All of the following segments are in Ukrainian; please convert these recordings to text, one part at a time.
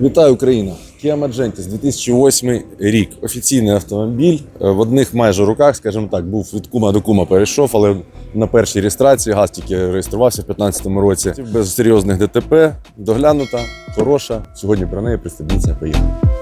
Вітаю Україна! Kia Magentis 2008 рік. Офіційний автомобіль. Е, В одних майже руках, скажімо так, був від кума до кума перейшов, але на першій реєстрації газ тільки реєструвався в 2015 році. Без серйозних ДТП, доглянута, хороша. Сьогодні про неї представниця Поїхали.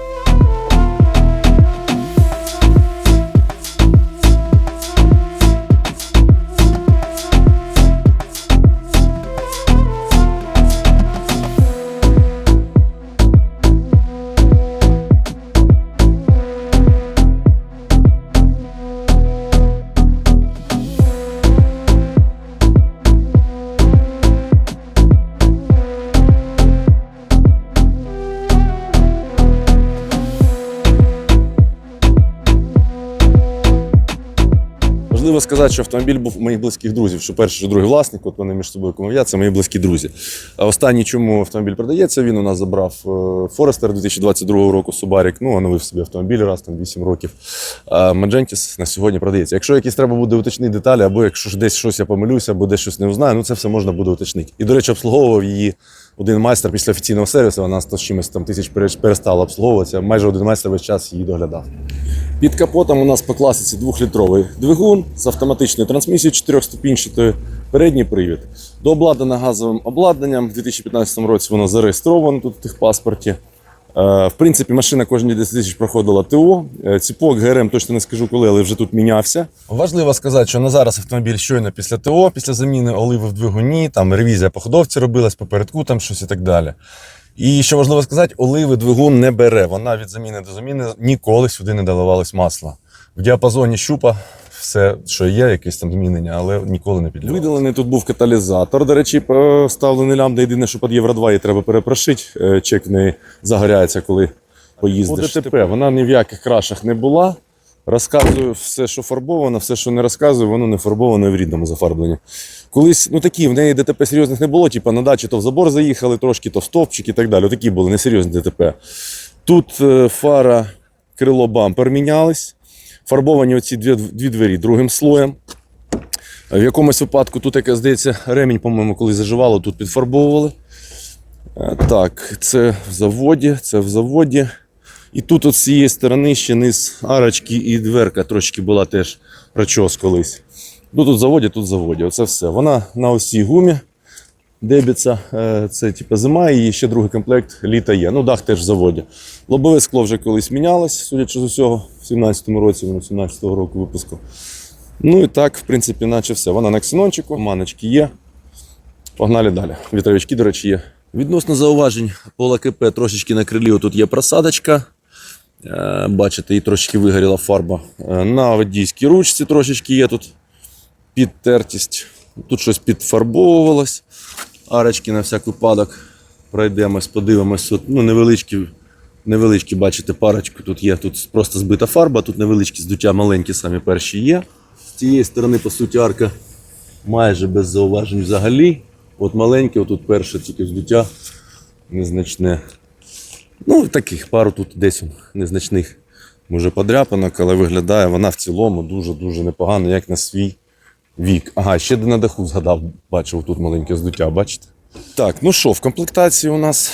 Важливо сказати, що автомобіль був у моїх близьких друзів, що перший, що другий власник, от вони між собою комов'я, це мої близькі друзі. А останній, чому автомобіль продається, він у нас забрав Форестер 2022 року Субарік, ну, оновив собі автомобіль раз там 8 років. А Маджентіс на сьогодні продається. Якщо якісь треба буде уточнити деталі, або якщо десь щось я помилюся, або десь щось не узнаю, ну це все можна буде уточнити. І, до речі, обслуговував її один майстер після офіційного сервісу, вона з чимось там тисяч перестала обслуговуватися. Майже один майстер весь час її доглядав. Під капотом у нас по класиці двохлітровий двигун з автоматичною трансмісією чотирьохступінчатою, передній привід. Дообладнане газовим обладнанням. У 2015 році воно зареєстровано тут в техпаспорті. Е, В принципі, машина кожні 10 тисяч проходила ТО. Е, Ціпок ГРМ точно не скажу коли, але вже тут мінявся. Важливо сказати, що на зараз автомобіль щойно після ТО, після заміни оливи в двигуні, там ревізія по ходовці робилась, попередку там щось і так далі. І що важливо сказати, оливи двигун не бере. Вона від заміни до заміни ніколи сюди не доливалось масла. В діапазоні щупа все, що є, якесь там змінення, але ніколи не підлягало. Видалений тут був каталізатор. До речі, поставлений лямбда. Єдине, що під Євро 2 її треба перепрошити. Е, Чек в неї загоряється, коли поїздиш. По ДТП вона ні в яких крашах не була. Розказую все, що фарбовано, все, що не розказую, воно не фарбовано в рідному зафарбленні. Колись, ну такі, в неї ДТП серйозних не було, типу на дачі то в забор заїхали трошки, то в стовпчик і так далі. Такі були несерйозні ДТП. Тут е, фара, крило бампер мінялись. Фарбовані оці дві, дві двері другим слоєм. В якомусь випадку тут, як здається, ремінь, по-моєму, коли заживало, тут підфарбовували. Е, Так, це в заводі, це в заводі. І тут от з цієї сторони ще низ арочки і дверка трошки була теж прочос колись. Ну, тут заводі, тут заводі. Оце все. Вона на осі гумі дебіться. Е, Це типу, зима, і ще другий комплект літа є. Ну, дах теж в заводі. Лобове скло вже колись мінялось, судячи з усього, в 17-му році, воно 17-го року випуску. Ну і так, в принципі, наче все. Вона на ксенончику, маночки є. Погнали далі. Вітровички, до речі, є. Відносно зауважень пола КП трошечки на крилі тут є просадочка. Е, Бачите, і трошечки вигоріла фарба. Е, На водійській ручці трошечки є тут підтертість. Тут щось підфарбовувалось. Арочки на всяк випадок. Пройдемось, подивимось. Тут, ну, невеличкі, невеличкі, бачите, парочку тут є. Тут просто збита фарба, тут невеличкі здуття маленькі самі перші є. З цієї сторони, по суті, арка майже без зауважень взагалі. От маленьке, отут перше тільки здуття незначне. Ну, таких пару тут десь незначних може подряпанок, але виглядає вона в цілому дуже-дуже непогано, як на свій вік. Ага, ще на даху згадав, бачив тут маленьке здуття, бачите? Так, ну що, в комплектації у нас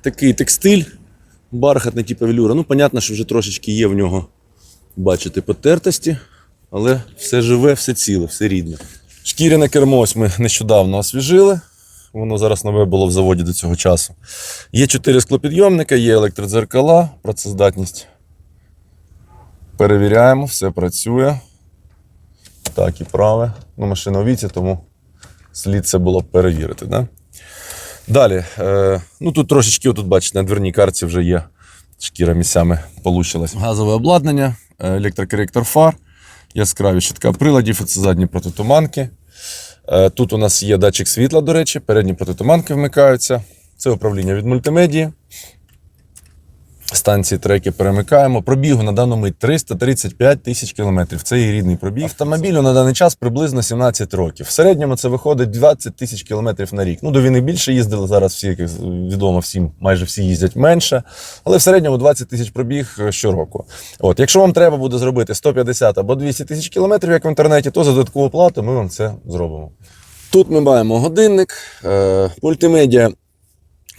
такий текстиль, бархатний типу велюра. Ну, понятно, що вже трошечки є в нього, бачите, потертості, але все живе, все ціле, все рідне. Шкіряне кермо ось ми нещодавно освіжили. Воно зараз нове було в заводі до цього часу. Є чотири склопідйомника, є електродзеркала, працездатність. Перевіряємо, все працює. Так, і праве. Ну, машина у віці, тому слід це було перевірити. Да? Далі. Е, ну тут трошечки, отут, бачите, на дверній карті вже є шкіра місцями получилась. Газове обладнання, е, електрокоректор фар, яскраві щитка приладів, це задні протитуманки. Е, Тут у нас є датчик світла, до речі, передні протитуманки вмикаються. Це управління від мультимедії. Станції треки перемикаємо. Пробігу на даному мить 335 тисяч кілометрів. Це її рідний пробіг. Автомобілю на даний час приблизно 17 років. В середньому це виходить 20 тисяч кілометрів на рік. Ну, до війни більше їздили. Зараз всі, як відомо, всім майже всі їздять менше. Але в середньому 20 тисяч пробіг е, щороку. От, якщо вам треба буде зробити 150 або 200 тисяч кілометрів, як в інтернеті, то за додаткову плату ми вам це зробимо. Тут ми маємо годинник, е, мультимедіа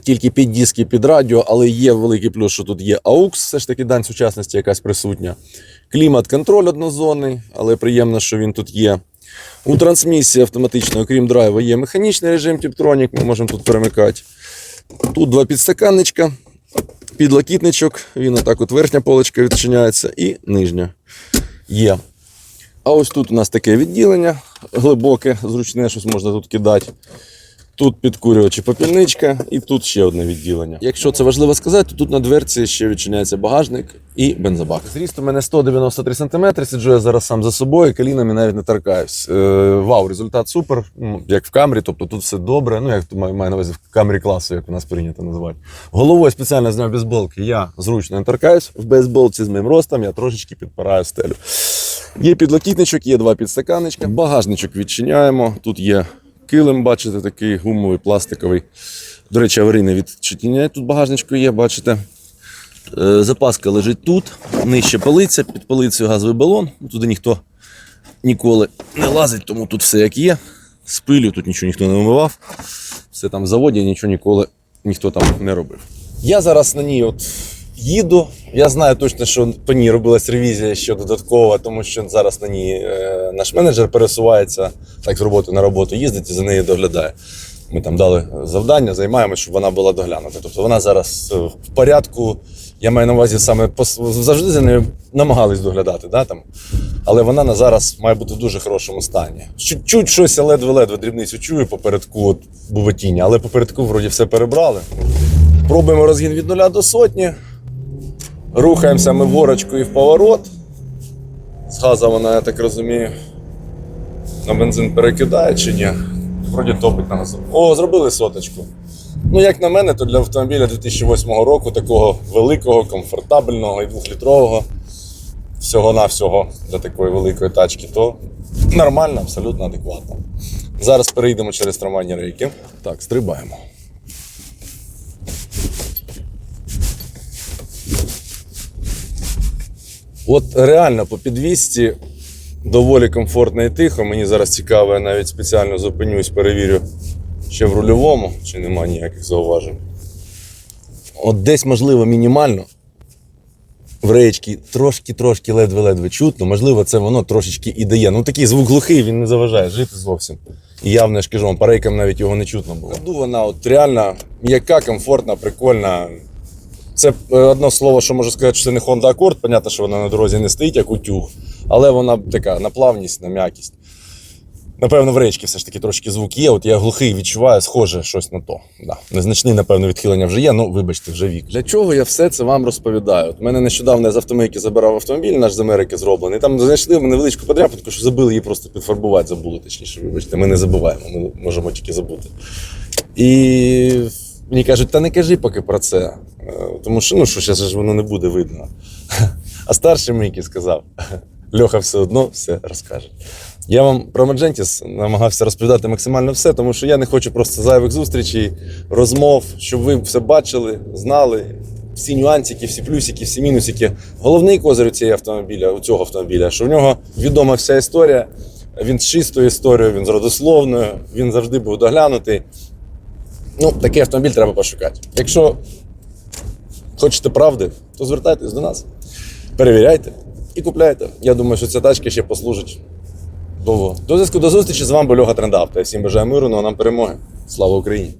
тільки під диски, під радіо, але є великий плюс, що тут є AUX, все ж таки дань сучасності якась присутня. Клімат-контроль однозонний, але приємно, що він тут є. У трансмісії автоматично, окрім драйва, є механічний режим Tiptronic, ми можемо тут перемикати. Тут два підстаканничка, підлокітничок, він отак от верхня полочка відчиняється і нижня є. А ось тут у нас таке відділення глибоке, зручне, щось можна тут кидати. Тут підкурювачі попільничка, і тут ще одне відділення. Якщо це важливо сказати, то тут на дверці ще відчиняється багажник і бензобак. Зріст у мене 193 см, сиджу я зараз сам за собою, колінами навіть не торкаюсь. Е, вау, результат супер, ну, як в камері, тобто тут все добре. Ну, як маю, маю на увазі в камері класу, як у нас прийнято називати. Головою спеціально зняв бейсболки, я зручно не торкаюсь. В бейсболці з моїм ростом я трошечки підпираю стелю. Є підлокітничок, є два підстаканничка. Багажничок відчиняємо. Тут є килим, бачите, такий гумовий, пластиковий. До речі, аварійне відчиняє. Тут багажничко є, бачите. Е, Запаска лежить тут, нижче полиця, під полицею газовий балон. Ну, Туди ніхто ніколи не лазить, тому тут все як є. З пилю тут нічого ніхто не вимивав. Все там в заводі, нічого ніколи ніхто там не робив. Я зараз на ній от їду. Я знаю точно, що по ній робилась ревізія ще додаткова, тому що зараз на ній е, наш менеджер пересувається так з роботи на роботу, їздить і за нею доглядає. Ми там дали завдання, займаємося, щоб вона була доглянута. Тобто вона зараз е, в порядку. Я маю на увазі саме завжди за нею намагались доглядати, да, там. але вона на зараз має бути в дуже хорошому стані. Чуть-чуть щось ледве-ледве дрібницю чую попередку от, буветіння, але попередку вроді все перебрали. Пробуємо розгін від нуля до сотні. Рухаємося ми ворочкою в поворот. З газа вона, я так розумію, на бензин перекидає чи ні? Вроді топить на газу. О, зробили соточку. Ну, як на мене, то для автомобіля 2008 року, такого великого, комфортабельного і двохлітрового, всього-навсього для такої великої тачки, то нормально, абсолютно адекватно. Зараз перейдемо через трамвайні рейки. Так, стрибаємо. От реально по підвісці доволі комфортно і тихо. Мені зараз цікаво, я навіть спеціально зупинюсь, перевірю ще в рульовому, чи нема ніяких зауважень. От десь, можливо, мінімально. В реєчки трошки-трошки ледве-ледве чутно. Можливо, це воно трошечки і дає. Ну такий звук глухий, він не заважає жити зовсім. І явно ж кажу, вам, навіть його не чутно було. Ходу вона от реально м'яка, комфортна, прикольна. Це е, одно слово, що можу сказати, що це не Honda Accord. Понятно, що вона на дорозі не стоїть, як утюг. Але вона така на плавність, на м'якість. Напевно, в речці все ж таки трошки звук є. От я глухий відчуваю, схоже щось на то. Да. Незначний, напевно, відхилення вже є, ну вибачте, вже вік. Для чого я все це вам розповідаю? От мене нещодавно я з автомийки забирав автомобіль, наш з Америки зроблений. Там знайшли невеличку подряпинку, що забили її просто підфарбувати, забули, точніше, вибачте. Ми не забуваємо, ми можемо тільки забути. І мені кажуть, та не кажи поки про це. Е, Тому що ну що зараз воно не буде видно. А старший Микій сказав: Льоха все одно все розкаже. Я вам про Маджентіс намагався розповідати максимально все, тому що я не хочу просто зайвих зустрічей, розмов, щоб ви все бачили, знали. Всі нюансики, всі плюсики, всі мінусики. Головний козир у цієї автомобіля, у цього автомобіля, що в нього відома вся історія. Він з чистою історією, він з родословною, він завжди був доглянутий. Ну, такий автомобіль треба пошукати. Якщо хочете правди, то звертайтесь до нас, перевіряйте і купляйте. Я думаю, що ця тачка ще послужить довго. До зв'язку до зустрічі з вами був Льога Трендавто. Я всім бажаю миру, ну а нам перемоги. Слава Україні!